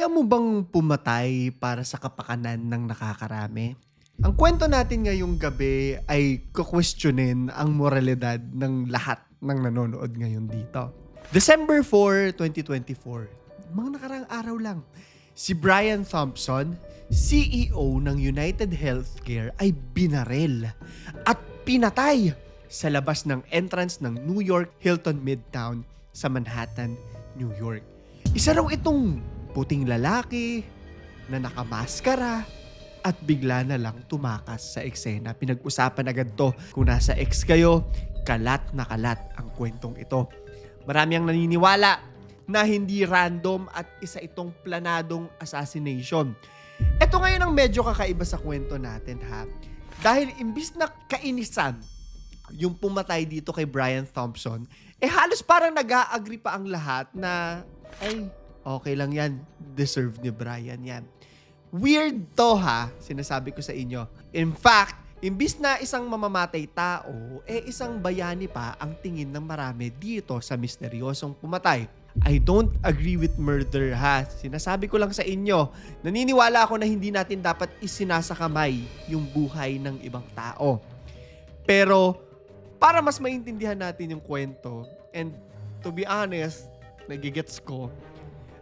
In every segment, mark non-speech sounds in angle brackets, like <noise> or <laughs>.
Kaya mo bang pumatay para sa kapakanan ng nakakarami? Ang kwento natin ngayong gabi ay kukwestiyonin ang moralidad ng lahat ng nanonood ngayon dito. December 4, 2024, mga nakarang araw lang, si Brian Thompson, CEO ng United Healthcare ay binarel at pinatay sa labas ng entrance ng New York Hilton Midtown sa Manhattan, New York. Isa raw itong puting lalaki na nakamaskara at bigla na lang tumakas sa eksena. Pinag-usapan agad to kung nasa ex kayo, kalat na kalat ang kwentong ito. Marami ang naniniwala na hindi random at isa itong planadong assassination. Ito ngayon ang medyo kakaiba sa kwento natin ha. Dahil imbis na kainisan yung pumatay dito kay Brian Thompson, eh halos parang nag-a-agree pa ang lahat na ay okay lang yan, deserve ni Brian yan. Weird to ha, sinasabi ko sa inyo. In fact, imbis na isang mamamatay tao, eh isang bayani pa ang tingin ng marami dito sa misteryosong pumatay. I don't agree with murder ha. Sinasabi ko lang sa inyo, naniniwala ako na hindi natin dapat isinasakamay yung buhay ng ibang tao. Pero para mas maintindihan natin yung kwento and to be honest, nagigets ko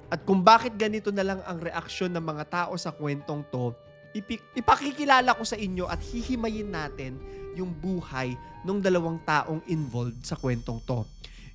at kung bakit ganito na lang ang reaksyon ng mga tao sa kwentong to, ipi- ipakikilala ko sa inyo at hihimayin natin yung buhay ng dalawang taong involved sa kwentong to.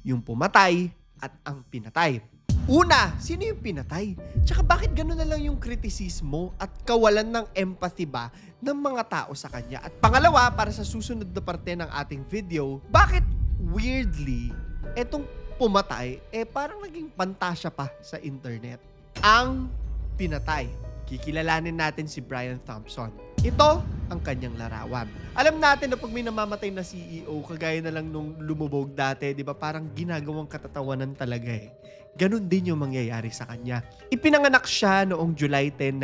Yung pumatay at ang pinatay. Una, sino yung pinatay? Tsaka bakit gano'n na lang yung kritisismo at kawalan ng empathy ba ng mga tao sa kanya? At pangalawa, para sa susunod na parte ng ating video, bakit weirdly, etong pumatay, eh parang naging pantasya pa sa internet. Ang pinatay. Kikilalanin natin si Brian Thompson. Ito ang kanyang larawan. Alam natin na pag may namamatay na CEO, kagaya na lang nung lumubog dati, di ba parang ginagawang katatawanan talaga eh. Ganon din yung mangyayari sa kanya. Ipinanganak siya noong July 10,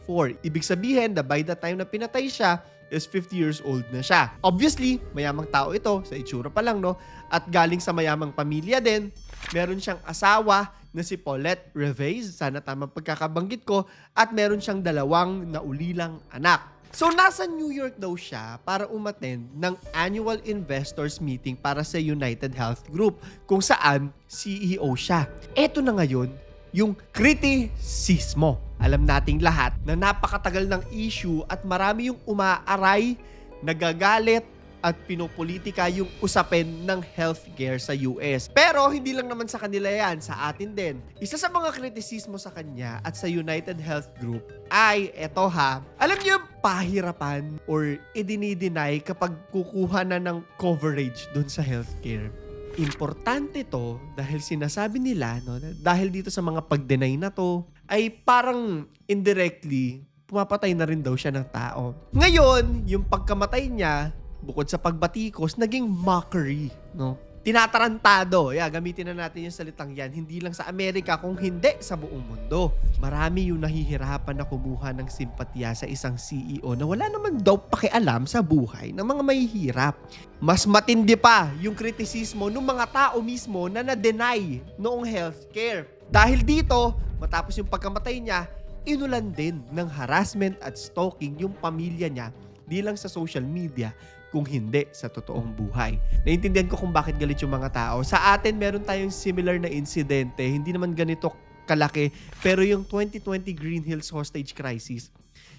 1974. Ibig sabihin na by the time na pinatay siya, is 50 years old na siya. Obviously, mayamang tao ito, sa itsura pa lang, no? At galing sa mayamang pamilya din. Meron siyang asawa na si Paulette Revez, sana tama pagkakabanggit ko, at meron siyang dalawang naulilang anak. So, nasa New York daw siya para umattend ng annual investors meeting para sa United Health Group kung saan CEO siya. Eto na ngayon, yung kritisismo. Alam nating lahat na napakatagal ng issue at marami yung umaaray, nagagalit, at pinopolitika yung usapin ng healthcare sa US. Pero hindi lang naman sa kanila yan, sa atin din. Isa sa mga kritisismo sa kanya at sa United Health Group ay eto ha. Alam niyo yung pahirapan or idinideny kapag kukuha na ng coverage dun sa healthcare. Importante to dahil sinasabi nila, no, dahil dito sa mga pag-deny na to, ay parang indirectly pumapatay na rin daw siya ng tao. Ngayon, yung pagkamatay niya, bukod sa pagbatikos, naging mockery, no? Tinatarantado. Yeah, gamitin na natin yung salitang yan. Hindi lang sa Amerika, kung hindi sa buong mundo. Marami yung nahihirapan na kumuha ng simpatya sa isang CEO na wala naman daw pakialam sa buhay ng mga mahihirap. Mas matindi pa yung kritisismo ng mga tao mismo na na-deny noong healthcare. Dahil dito, matapos yung pagkamatay niya, inulan din ng harassment at stalking yung pamilya niya di lang sa social media, kung hindi sa totoong buhay. Naintindihan ko kung bakit galit yung mga tao. Sa atin, meron tayong similar na insidente. Hindi naman ganito kalaki, pero yung 2020 Green Hills hostage crisis,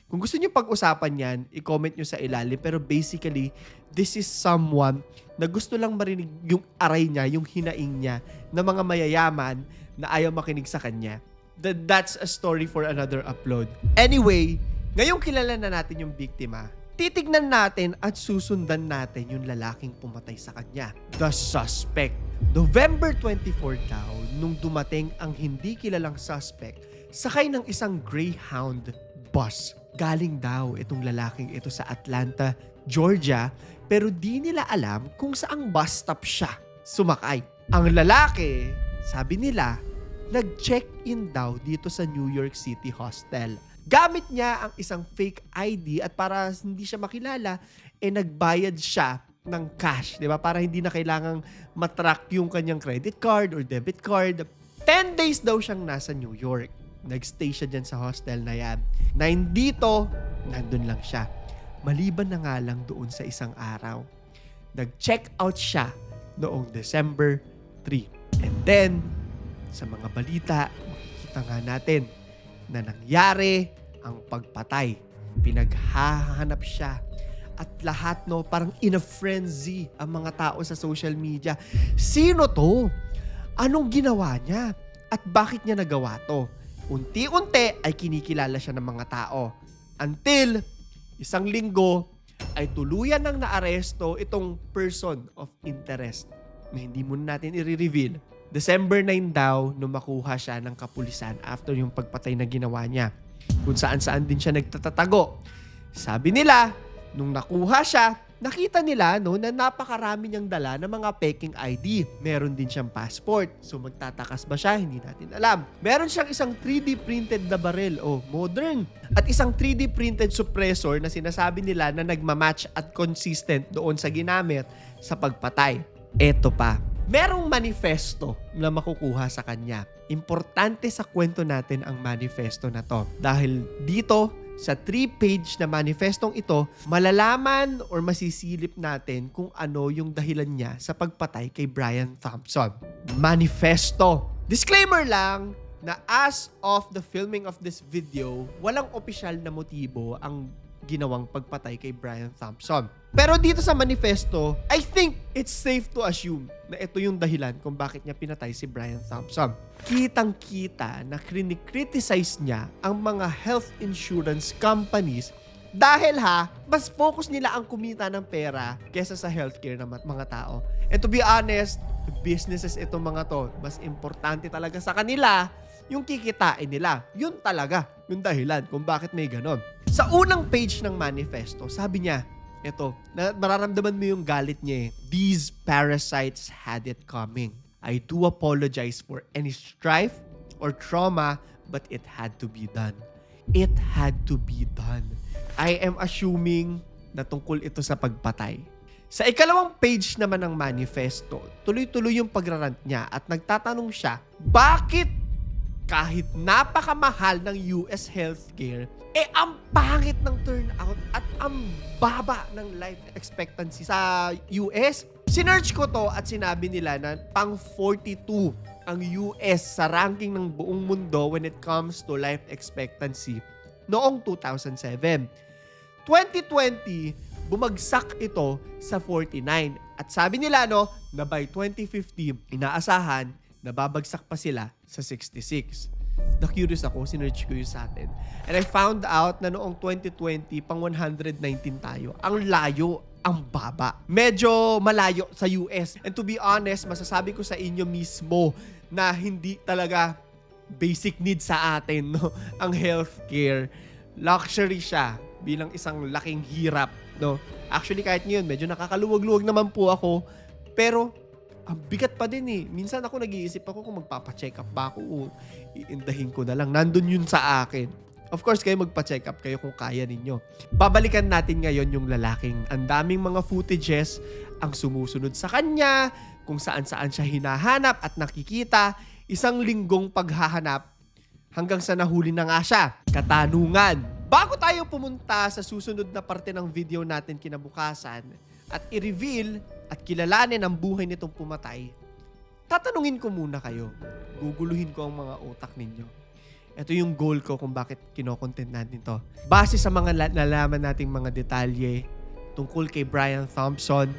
kung gusto niyo pag-usapan yan, i-comment nyo sa ilalim. Pero basically, this is someone na gusto lang marinig yung aray niya, yung hinaing niya, ng mga mayayaman na ayaw makinig sa kanya. That, that's a story for another upload. Anyway, ngayong kilala na natin yung biktima, titignan natin at susundan natin yung lalaking pumatay sa kanya. The suspect. November 24 daw, nung dumating ang hindi kilalang suspect, sakay ng isang Greyhound bus. Galing daw itong lalaking ito sa Atlanta, Georgia, pero di nila alam kung saang bus stop siya sumakay. Ang lalaki, sabi nila, nag-check-in daw dito sa New York City Hostel gamit niya ang isang fake ID at para hindi siya makilala, eh nagbayad siya ng cash, di ba? Para hindi na kailangang matrack yung kanyang credit card or debit card. 10 days daw siyang nasa New York. Nagstay siya dyan sa hostel na yan. Na hindi to, nandun lang siya. Maliban na nga lang doon sa isang araw. Nag-check out siya noong December 3. And then, sa mga balita, makikita nga natin na nangyari ang pagpatay. Pinaghahanap siya. At lahat no, parang in a frenzy ang mga tao sa social media. Sino to? Anong ginawa niya? At bakit niya nagawa to? Unti-unti ay kinikilala siya ng mga tao. Until isang linggo ay tuluyan ng naaresto itong person of interest na hindi muna natin i-reveal. December 9 daw nung makuha siya ng kapulisan after yung pagpatay na ginawa niya. Kung saan-saan din siya nagtatatago. Sabi nila, nung nakuha siya, nakita nila no, na napakarami niyang dala ng mga peking ID. Meron din siyang passport. So magtatakas ba siya? Hindi natin alam. Meron siyang isang 3D printed na baril. Oh, modern. At isang 3D printed suppressor na sinasabi nila na nagmamatch at consistent doon sa ginamit sa pagpatay. Eto pa. Merong manifesto na makukuha sa kanya. Importante sa kwento natin ang manifesto na to. Dahil dito, sa three-page na manifestong ito, malalaman or masisilip natin kung ano yung dahilan niya sa pagpatay kay Brian Thompson. Manifesto. Disclaimer lang na as of the filming of this video, walang opisyal na motibo ang ginawang pagpatay kay Brian Thompson. Pero dito sa manifesto, I think it's safe to assume na ito yung dahilan kung bakit niya pinatay si Brian Thompson. Kitang-kita na krinikriticize niya ang mga health insurance companies dahil ha, mas focus nila ang kumita ng pera kesa sa healthcare ng mga tao. And to be honest, businesses itong mga to, mas importante talaga sa kanila yung kikitain nila. Yun talaga, yung dahilan kung bakit may ganon. Sa unang page ng manifesto, sabi niya, ito, na mararamdaman mo yung galit niya eh. These parasites had it coming. I do apologize for any strife or trauma, but it had to be done. It had to be done. I am assuming na tungkol ito sa pagpatay. Sa ikalawang page naman ng manifesto, tuloy-tuloy yung pagrarant niya at nagtatanong siya, bakit kahit napakamahal ng US healthcare, eh ang pangit ng turnout ang baba ng life expectancy sa US. Sinearch ko to at sinabi nila na pang 42 ang US sa ranking ng buong mundo when it comes to life expectancy noong 2007. 2020, bumagsak ito sa 49. At sabi nila no, na by 2050, inaasahan na babagsak pa sila sa 66. Na-curious ako, sinerch ko yung sa atin. And I found out na noong 2020, pang 119 tayo. Ang layo, ang baba. Medyo malayo sa US. And to be honest, masasabi ko sa inyo mismo na hindi talaga basic need sa atin, no? <laughs> Ang healthcare. Luxury siya bilang isang laking hirap, no? Actually, kahit ngayon, medyo nakakaluwag-luwag naman po ako. Pero, ang bigat pa din eh. Minsan ako nag-iisip ako kung magpapacheck up ba ako o iindahin ko na lang. Nandun yun sa akin. Of course, kayo magpa-check up kayo kung kaya ninyo. Babalikan natin ngayon yung lalaking ang daming mga footages ang sumusunod sa kanya, kung saan-saan siya hinahanap at nakikita, isang linggong paghahanap hanggang sa nahuli na nga siya. Katanungan. Bago tayo pumunta sa susunod na parte ng video natin kinabukasan at i-reveal at kilalanin ang buhay nitong pumatay, tatanungin ko muna kayo. Guguluhin ko ang mga utak ninyo. Ito yung goal ko kung bakit kinokontent natin to. Base sa mga la- nalaman nating mga detalye tungkol kay Brian Thompson,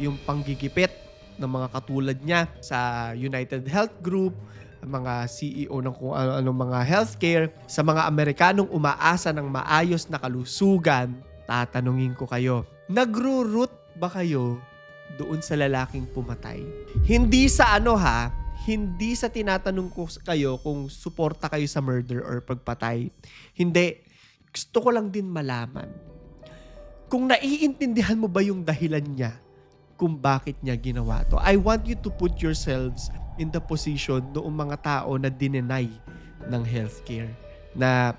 yung panggigipit ng mga katulad niya sa United Health Group, mga CEO ng kung ano-anong mga healthcare, sa mga Amerikanong umaasa ng maayos na kalusugan, tatanungin ko kayo, nagro-root ba kayo doon sa lalaking pumatay? Hindi sa ano ha, hindi sa tinatanong ko kayo kung suporta kayo sa murder or pagpatay. Hindi. Gusto ko lang din malaman. Kung naiintindihan mo ba yung dahilan niya kung bakit niya ginawa to. I want you to put yourselves in the position noong mga tao na dinenay ng healthcare. Na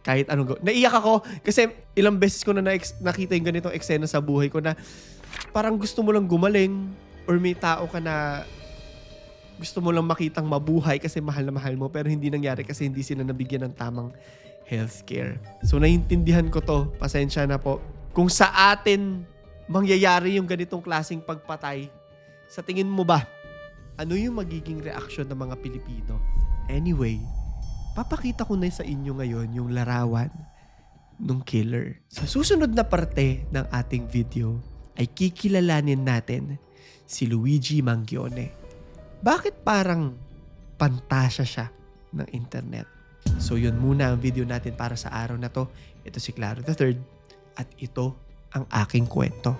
kahit anong... Naiyak ako kasi ilang beses ko na- nakita yung ganitong eksena sa buhay ko na parang gusto mo lang gumaling or may tao ka na gusto mo lang makitang mabuhay kasi mahal na mahal mo pero hindi nangyari kasi hindi sila nabigyan ng tamang healthcare. So naiintindihan ko to, pasensya na po. Kung sa atin mangyayari yung ganitong klasing pagpatay, sa tingin mo ba, ano yung magiging reaksyon ng mga Pilipino? Anyway, papakita ko na sa inyo ngayon yung larawan ng killer. Sa susunod na parte ng ating video ay kikilalanin natin si Luigi Mangione. Bakit parang pantasya siya ng internet? So yun muna ang video natin para sa araw na to. Ito si Claro the Third at ito ang aking kwento.